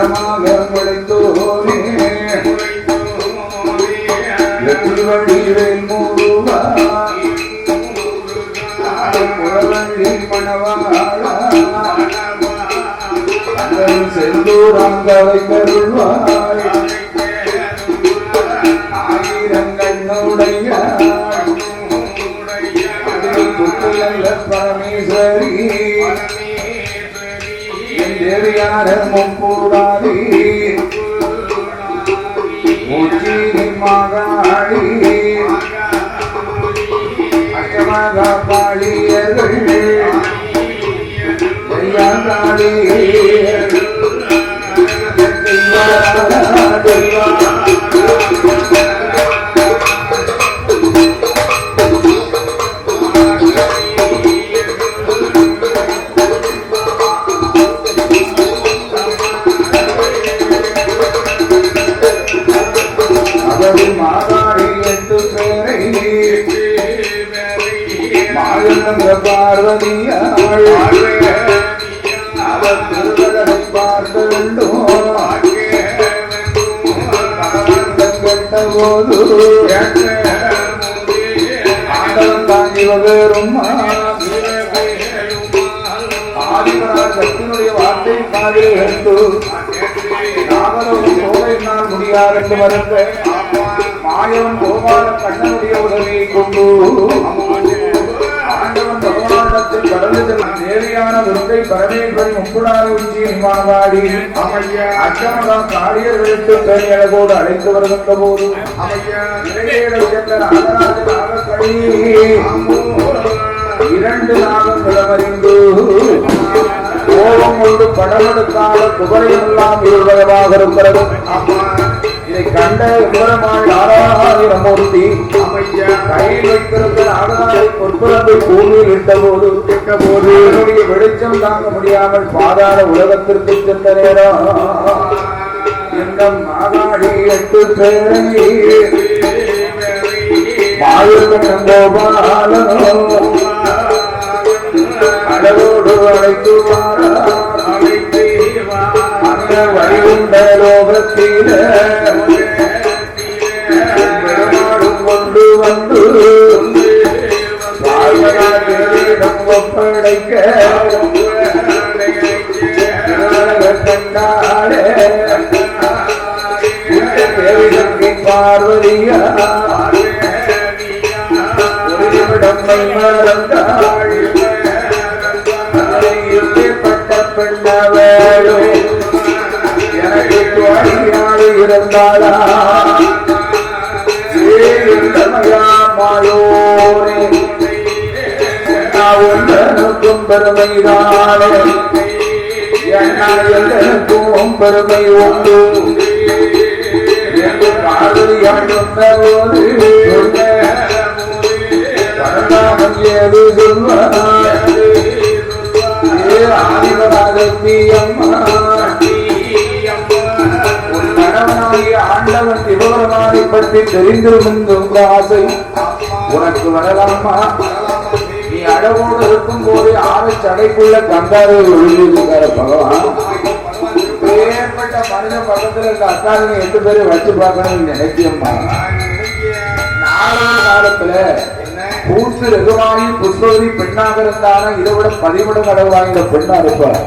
மரமாக முளைந்தோனே வழிவேல் மூருவா புறவழி மணவாழா செந்தூராங்கவை கருள்வாய் ஆயிரங்கண்ணுடைய பரமேஸ்வரி என் தேவியான முப்பூடாதி உச்சியின் மகாளி பாடியர்கள் மாயந்த பார்வதியாள். அவர் திருவள்ளரை பார்க்க வேண்டும் போது ஆண்டவன் தாங்கி வகரும் ஆதிவராஜ வார்த்தை காதில் எடுத்து நாகலோகம் போக என்னால் என்று வருந்த மாயவன் கோபால கண்ணனுடைய உதவியை கொண்டு தேவையான துர்க்கை பரமேஸ்வரி முப்புடாத உச்சியின் மாவாடி அச்சமகா காளியர்களுக்கு பெரியழகோடு அழைத்து வருகின்ற போது இரண்டு நாகம் நிலமறிந்து கோபம் கொண்டு படமெடுக்காத குபரையெல்லாம் இருவரமாக இருக்கிறது. இதை கண்ட விவரமான நாராயண மூர்த்தி கையில் வைத்திருந்த நாகராஜை பொற்புறத்தை பூமியில் இட்ட போது இட்ட போது வெளிச்சம் தாங்க முடியாமல் பாதாள உலகத்திற்கு சென்ற நேரம். இந்த மாகாடி எட்டு பேரை மாயுடன் கோபாலனோ கடலோடு அழைத்து பார்வதியா ஒரு நிமிடம் மறந்தாள் பட்ட பெண்ணவேளோ எனக்கு இருந்தாளா மாயோரே ஒன்றனுக்கும் பெருமைதானே என்னால் எல்லாருக்கும் பெருமை உண்டு. ஏது சொல்வார் ஆதிவராகத்தி அம்மா ஆண்டவன் சிவபெருமானை பற்றி தெரிந்திருந்த உங்க ஆசை உனக்கு வரலாமா? நீ அழகோடு இருக்கும் போது ஆறு சடைக்குள்ள கங்காரு பகவான். பக்கத்துல இருக்க அக்காரங்க எட்டு பேரும் வச்சு பார்க்கணும்னு நினைக்கியம்மா நாலாவது காலத்துல பூத்து ரகுவாயி புஷ்பவதி பெண்ணாக இருந்தாலும் இதை விட பதிவிட கடவுளாக இந்த பெண்ணா இருப்பார்.